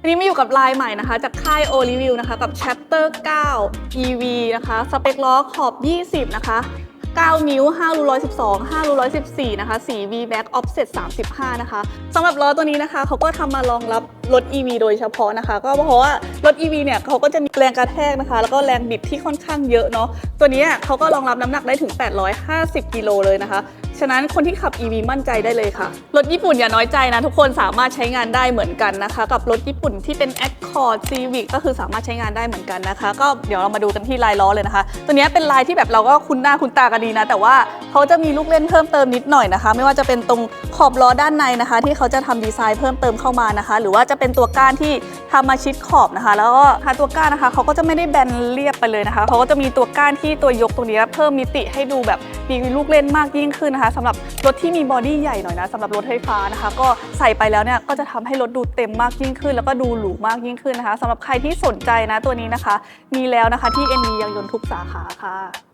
อันนี้มาอยู่กับลายใหม่นะคะ จากค่าย O Review นะคะ กับ Chapter 9 EV นะคะ สเปคล้อขอบ 20 นะคะ 9 นิ้ว 5 รู112 5 รู114 นะคะ4 V back offset 35 นะคะสำหรับล้อตัวนี้นะคะเขาก็ทำมารองรับรถ EV โดยเฉพาะนะคะ ก็เพราะว่ารถ EV เนี่ยเขาก็จะมีแรงกระแทกนะคะ แล้วก็แรงบิดที่ค่อนข้างเยอะเนาะ ตัวนี้เขาก็รองรับน้ำหนักได้ถึง 850 กิโลเลยนะคะ ฉะนั้นคนที่ขับ EV มั่นใจได้เลยค่ะ รถญี่ปุ่นอย่าน้อยใจนะทุกคนสามารถใช้งานได้เหมือนกันนะคะ กับรถญี่ปุ่นที่เป็น Accord Civic ก็คือสามารถใช้งานได้เหมือนกันนะคะ ก็เดี๋ยวเรามาดูกันที่ลายล้อเลยนะคะ ตัวนี้เป็นลายที่แบบเราก็คุ้นหน้าคุ้นตากันดีนะ แต่ว่าเขาจะมีลูกเล่นเพิ่มเติมนิดหน่อยนะคะ ไม่ว่าจะเป็นตรงขอบล้อด้านในนะคะ ที่เขาจะทำดีไซน์เพิ่มเติมเข้ามานะคะ หรือว่าจะเป็นตัวก้านที่ทำมาชิดขอบนะคะ แล้วก็ทาตัวก้านนะคะเขาก็จะไม่ได้แบนเรียบไปเลยนะคะเขาก็จะมีตัวก้านที่ตัวยกตรงนี้เพิ่มมิติให้ดูแบบมีลูกเล่นมากยิ่งขึ้นนะคะสำหรับรถที่มีบอดี้ใหญ่หน่อยนะสำหรับรถไฟฟ้านะคะ ก็ใส่ไปแล้วเนี่ยก็จะทำให้รถดูเต็มมากยิ่งขึ้น แล้วก็ดูหรูมากยิ่งขึ้นนะคะสำหรับใครที่สนใจนะตัวนี้นะคะ มีแล้วนะคะที่ NV ยางยนต์ทุกสาขาค่ะ